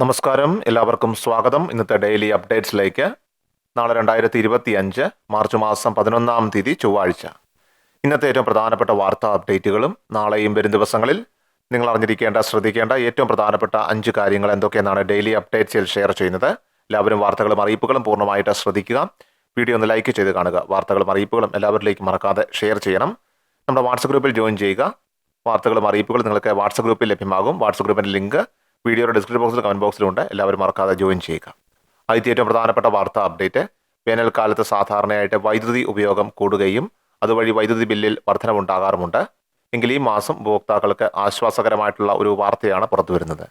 നമസ്കാരം. എല്ലാവർക്കും സ്വാഗതം. ഇന്നത്തെ ഡെയിലി അപ്ഡേറ്റ്സിലേക്ക്. നാളെ രണ്ടായിരത്തി ഇരുപത്തി അഞ്ച് മാർച്ച് മാസം പതിനൊന്നാം തീയതി ചൊവ്വാഴ്ച. ഇന്നത്തെ ഏറ്റവും പ്രധാനപ്പെട്ട വാർത്താ അപ്ഡേറ്റുകളും നാളെയും വരും ദിവസങ്ങളിൽ നിങ്ങൾ അറിഞ്ഞിരിക്കേണ്ട ശ്രദ്ധിക്കേണ്ട ഏറ്റവും പ്രധാനപ്പെട്ട അഞ്ച് കാര്യങ്ങൾ എന്തൊക്കെയെന്നാണ് ഡെയിലി അപ്ഡേറ്റ്സിൽ ഷെയർ ചെയ്യുന്നത്. എല്ലാവരും വാർത്തകളും അറിയിപ്പുകളും പൂർണമായിട്ട് ശ്രദ്ധിക്കുക. വീഡിയോ ഒന്ന് ലൈക്ക് ചെയ്ത് കാണുക. വാർത്തകളും അറിയിപ്പുകളും എല്ലാവരിലേക്കും മറക്കാതെ ഷെയർ ചെയ്യണം. നമ്മുടെ വാട്സപ്പ് ഗ്രൂപ്പിൽ ജോയിൻ ചെയ്യുക. വാർത്തകളും അറിയിപ്പുകളും നിങ്ങൾക്ക് വാട്സപ്പ് ഗ്രൂപ്പിൽ ലഭ്യമാകും. വാട്സപ്പ് ഗ്രൂപ്പിന്റെ ലിങ്ക് വീഡിയോയുടെ ഡിസ്ക്രിപ്ഷൻ ബോക്സിലും കമന്റ് ബോക്സിലുണ്ട് എല്ലാവരും മറക്കാതെ ജോയിൻ ചെയ്യുക. ആദ്യത്തെ ഏറ്റവും പ്രധാനപ്പെട്ട വാർത്ത അപ്ഡേറ്റ് വേനൽക്കാലത്ത് സാധാരണയായിട്ട് വൈദ്യുതി ഉപയോഗം കൂടുകയും അതുവഴി വൈദ്യുതി ബില്ലിൽ വർധനവുണ്ടാകാറുമുണ്ട്. എങ്കിൽ ഈ മാസം ഉപഭോക്താക്കൾക്ക് ആശ്വാസകരമായിട്ടുള്ള ഒരു വാർത്തയാണ് പുറത്തുവരുന്നത്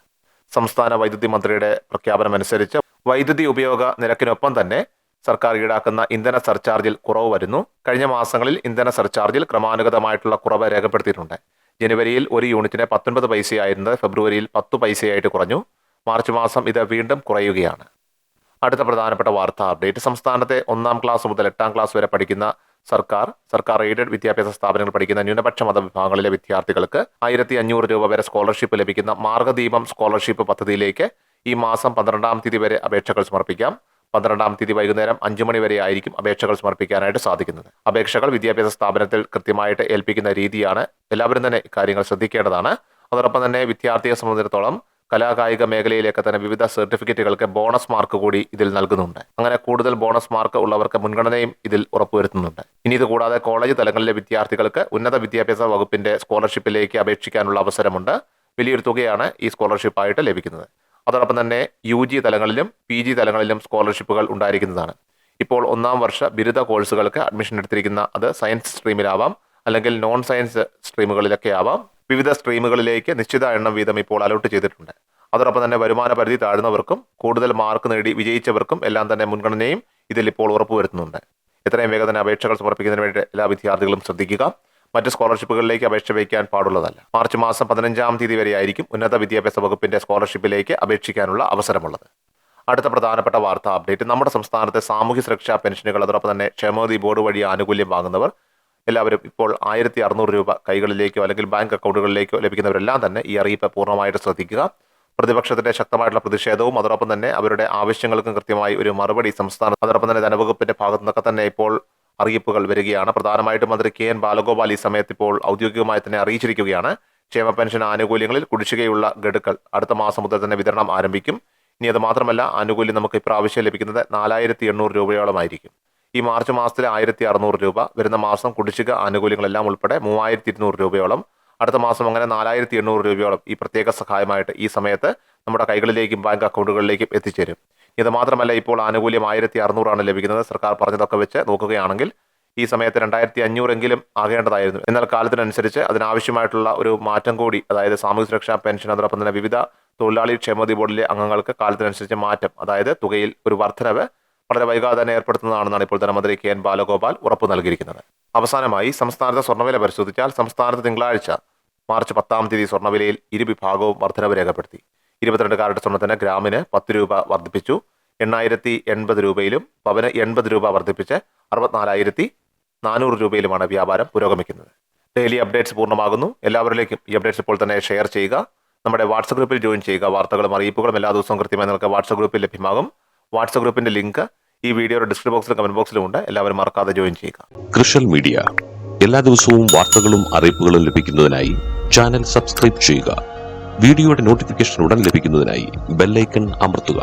സംസ്ഥാന വൈദ്യുതി മന്ത്രിയുടെ പ്രഖ്യാപനമനുസരിച്ച് വൈദ്യുതി ഉപയോഗ നിരക്കിനൊപ്പം തന്നെ സർക്കാർ ഈടാക്കുന്ന ഇന്ധന സർചാർജിൽ കുറവ് വരുന്നു. കഴിഞ്ഞ മാസങ്ങളിൽ ഇന്ധന സർചാർജിൽ ക്രമാനുഗതമായിട്ടുള്ള കുറവ് രേഖപ്പെടുത്തിയിട്ടുണ്ട്. ജനുവരിയിൽ ഒരു യൂണിറ്റിന് പത്തൊൻപത് പൈസയായിരുന്നത് ഫെബ്രുവരിയിൽ പത്ത് പൈസയായിട്ട് കുറഞ്ഞു. മാർച്ച് മാസം ഇത് വീണ്ടും കുറയുകയാണ്. അടുത്ത പ്രധാനപ്പെട്ട വാർത്താ അപ്ഡേറ്റ്. സംസ്ഥാനത്തെ ഒന്നാം ക്ലാസ് മുതൽ എട്ടാം ക്ലാസ് വരെ പഠിക്കുന്ന സർക്കാർ സർക്കാർ എയ്ഡഡ് വിദ്യാഭ്യാസ സ്ഥാപനങ്ങൾ പഠിക്കുന്ന ന്യൂനപക്ഷ മത വിഭാഗങ്ങളിലെ വിദ്യാർത്ഥികൾക്ക് ആയിരത്തി അഞ്ഞൂറ് രൂപ വരെ സ്കോളർഷിപ്പ് ലഭിക്കുന്ന മാർഗദീപം സ്കോളർഷിപ്പ് പദ്ധതിയിലേക്ക് ഈ മാസം പന്ത്രണ്ടാം തീയതി വരെ അപേക്ഷകൾ സമർപ്പിക്കാം. പന്ത്രണ്ടാം തീയതി വൈകുന്നേരം അഞ്ചു മണി വരെ ആയിരിക്കും അപേക്ഷകൾ സമർപ്പിക്കാനായിട്ട് സാധിക്കുന്നത്. അപേക്ഷകൾ വിദ്യാഭ്യാസ സ്ഥാപനത്തിൽ കൃത്യമായിട്ട് ഏൽപ്പിക്കുന്ന രീതിയാണ് എല്ലാവരും തന്നെ കാര്യങ്ങൾ ശ്രദ്ധിക്കേണ്ടതാണ്. അതോടൊപ്പം തന്നെ വിദ്യാർത്ഥിയെ സംബന്ധിച്ചിടത്തോളം കലാകായിക മേഖലയിലേക്ക് തന്നെ വിവിധ സർട്ടിഫിക്കറ്റുകൾക്ക് ബോണസ് മാർക്ക് കൂടി ഇതിൽ നൽകുന്നുണ്ട്. അങ്ങനെ കൂടുതൽ ബോണസ് മാർക്ക് ഉള്ളവർക്ക് മുൻഗണനയും ഇതിൽ ഉറപ്പുവരുത്തുന്നുണ്ട്. ഇനി ഇത് കൂടാതെ കോളേജ് തലങ്ങളിലെ വിദ്യാർത്ഥികൾക്ക് ഉന്നത വിദ്യാഭ്യാസ വകുപ്പിന്റെ സ്കോളർഷിപ്പിലേക്ക് അപേക്ഷിക്കാനുള്ള അവസരമുണ്ട്. വലിയൊരു തുകയാണ് ഈ സ്കോളർഷിപ്പായിട്ട് ലഭിക്കുന്നത്. അതോടൊപ്പം തന്നെ യു ജി തലങ്ങളിലും പി ജി തലങ്ങളിലും സ്കോളർഷിപ്പുകൾ ഉണ്ടായിരിക്കുന്നതാണ്. ഇപ്പോൾ ഒന്നാം വർഷ ബിരുദ കോഴ്സുകൾക്ക് അഡ്മിഷൻ എടുത്തിരിക്കുന്ന അത് സയൻസ് സ്ട്രീമിലാവാം. അല്ലെങ്കിൽ നോൺ സയൻസ് സ്ട്രീമുകളിലൊക്കെ ആവാം. വിവിധ സ്ട്രീമുകളിലേക്ക് നിശ്ചിത എണ്ണം വീതം ഇപ്പോൾ അലോട്ട് ചെയ്തിട്ടുണ്ട്. അതോടൊപ്പം തന്നെ വരുമാന പരിധി താഴ്ന്നവർക്കും കൂടുതൽ മാർക്ക് നേടി വിജയിച്ചവർക്കും എല്ലാം തന്നെ മുൻഗണനയും ഇതിൽ ഇപ്പോൾ ഉറപ്പുവരുത്തുന്നുണ്ട് എത്രയും വേഗം തന്നെ അപേക്ഷകൾ സമർപ്പിക്കുന്നതിന് വേണ്ടി എല്ലാ വിദ്യാർത്ഥികളും ശ്രദ്ധിക്കുക. മറ്റ് സ്കോളർഷിപ്പുകളിലേക്ക് അപേക്ഷ വയ്ക്കാൻ പാടുള്ളതല്ല. മാർച്ച് മാസം പതിനഞ്ചാം തീയതി വരെയായിരിക്കും ഉന്നത വിദ്യാഭ്യാസ വകുപ്പിന്റെ സ്കോളർഷിപ്പിലേക്ക് അപേക്ഷിക്കാനുള്ള അവസരമുള്ളത്. അടുത്ത പ്രധാനപ്പെട്ട വാർത്താ അപ്ഡേറ്റ് നമ്മുടെ സംസ്ഥാനത്തെ സാമൂഹ്യ സുരക്ഷാ പെൻഷനുകൾ അതോടൊപ്പം തന്നെ ക്ഷേമനിധി ബോർഡ് വഴി ആനുകൂല്യം വാങ്ങുന്നവർ എല്ലാവരും ഇപ്പോൾ ആയിരത്തി അറുന്നൂറ് രൂപ കൈകളിലേക്കോ അല്ലെങ്കിൽ ബാങ്ക് അക്കൗണ്ടുകളിലേക്കോ ലഭിക്കുന്നവരെല്ലാം തന്നെ ഈ അറിയിപ്പ് പൂർണമായിട്ട് ശ്രദ്ധിക്കുക. പ്രതിപക്ഷത്തിന്റെ ശക്തമായിട്ടുള്ള പ്രതിഷേധവും അതോടൊപ്പം തന്നെ അവരുടെ ആവശ്യങ്ങൾക്കും കൃത്യമായി ഒരു മറുപടി സംസ്ഥാന അതോടൊപ്പം തന്നെ ധനവകുപ്പിന്റെ ഭാഗത്തു നിന്നൊക്കെ തന്നെ ഇപ്പോൾ അറിയിപ്പുകൾ വരികയാണ്. പ്രധാനമായിട്ടും മന്ത്രി കെ എൻ ബാലഗോപാൽ ഈ സമയത്ത് ഇപ്പോൾ ഔദ്യോഗികമായി തന്നെ അറിയിച്ചിരിക്കുകയാണ്. ക്ഷേമ പെൻഷൻ ആനുകൂല്യങ്ങളിൽ കുടിശ്ശികയുള്ള ഗഡുക്കൾ അടുത്ത മാസം മുതൽ തന്നെ വിതരണം ആരംഭിക്കും. ഇനി അത് മാത്രമല്ല ആനുകൂല്യം നമുക്ക് ഇപ്രാവശ്യം ലഭിക്കുന്നത് നാലായിരത്തി എണ്ണൂറ് രൂപയോളമായിരിക്കും. ഈ മാർച്ച് മാസത്തിൽ ആയിരത്തി അറുന്നൂറ് രൂപ വരുന്ന മാസം കുടിശ്ശിക ആനുകൂല്യങ്ങളെല്ലാം ഉൾപ്പെടെ മൂവായിരത്തി ഇരുന്നൂറ് രൂപയോളം. അടുത്ത മാസം അങ്ങനെ നാലായിരത്തി എണ്ണൂറ് രൂപയോളം ഈ പ്രത്യേക സഹായമായിട്ട് ഈ സമയത്ത് നമ്മുടെ കൈകളിലേക്കും ബാങ്ക് അക്കൗണ്ടുകളിലേക്കും എത്തിച്ചേരും. ഇത് മാത്രമല്ല ഇപ്പോൾ ആനുകൂല്യം ആയിരത്തി അറുന്നൂറാണ് ലഭിക്കുന്നത്. സർക്കാർ പറഞ്ഞതൊക്കെ വെച്ച് നോക്കുകയാണെങ്കിൽ ഈ സമയത്ത് രണ്ടായിരത്തി അഞ്ഞൂറെങ്കിലും ആകേണ്ടതായിരുന്നു. എന്നാൽ കാലത്തിനനുസരിച്ച് അതിനാവശ്യമായിട്ടുള്ള ഒരു മാറ്റം കൂടി അതായത് സാമൂഹ്യ സുരക്ഷാ പെൻഷൻ അതോടൊപ്പം തന്നെ വിവിധ തൊഴിലാളി ക്ഷേമനിധി ബോർഡിലെ അംഗങ്ങൾക്ക് കാലത്തിനനുസരിച്ച് മാറ്റം അതായത് തുകയിൽ ഒരു വർധനവ് വളരെ വൈകാതെ തന്നെ ഏർപ്പെടുത്തുന്നതാണെന്നാണ് ഇപ്പോൾ ധനമന്ത്രി കെ എൻ ബാലഗോപാൽ ഉറപ്പു നൽകിയിരിക്കുന്നത്. അവസാനമായി സംസ്ഥാനത്തെ സ്വർണവില പരിശോധിച്ചാൽ സംസ്ഥാനത്ത് തിങ്കളാഴ്ച മാർച്ച് പത്താം തീയതി സ്വർണവിലയിൽ ഇരുവിഭാഗവും വർധനവ് രേഖപ്പെടുത്തി. ഇരുപത്തിരണ്ട് കാരറ്റ് സ്വർണത്തിന് ഗ്രാമിന് പത്ത് രൂപ വർദ്ധിപ്പിച്ചു. എണ്ണായിരത്തി എൺപത് രൂപയിലും പവന് എൺപത് രൂപ വർദ്ധിപ്പിച്ച് അറുപത്തിനാലായിരത്തി നാനൂറ് രൂപയിലുമാണ് വ്യാപാരം പുരോഗമിക്കുന്നത്. ഡെയിലി അപ്ഡേറ്റ്സ് പൂർണമാകുന്നു. എല്ലാവരിലേക്കും ഈ അപ്ഡേറ്റ്സ് ഇപ്പോൾ തന്നെ ഷെയർ ചെയ്യുക. നമ്മുടെ വാട്സപ്പ് ഗ്രൂപ്പിൽ ജോയിൻ ചെയ്യുക. വാർത്തകളും അറിയിപ്പുകളും എല്ലാ ദിവസവും കൃത്യമായി നിങ്ങൾക്ക് വാട്സപ്പ് ഗ്രൂപ്പിൽ ലഭ്യമാകും. വാട്സപ്പ് ഗ്രൂപ്പിന്റെ ലിങ്ക് ഈ വീഡിയോയുടെ ഡിസ്ക്രിപ്ഷൻ ബോക്സിലും കമന്റ് ബോക്സിലും ഉണ്ട്. എല്ലാവരും മറക്കാതെ ജോയിൻ ചെയ്യുക. കൃഷൽ മീഡിയ. എല്ലാ ദിവസവും വാർത്തകളും അറിയിപ്പുകളും ലഭിക്കുന്നതിനായി ചാനൽ സബ്സ്ക്രൈബ് ചെയ്യുക. വീഡിയോയുടെ നോട്ടിഫിക്കേഷൻ ഉടൻ ലഭിക്കുന്നതിനായി ബെല്ലൈക്കൺ അമർത്തുക.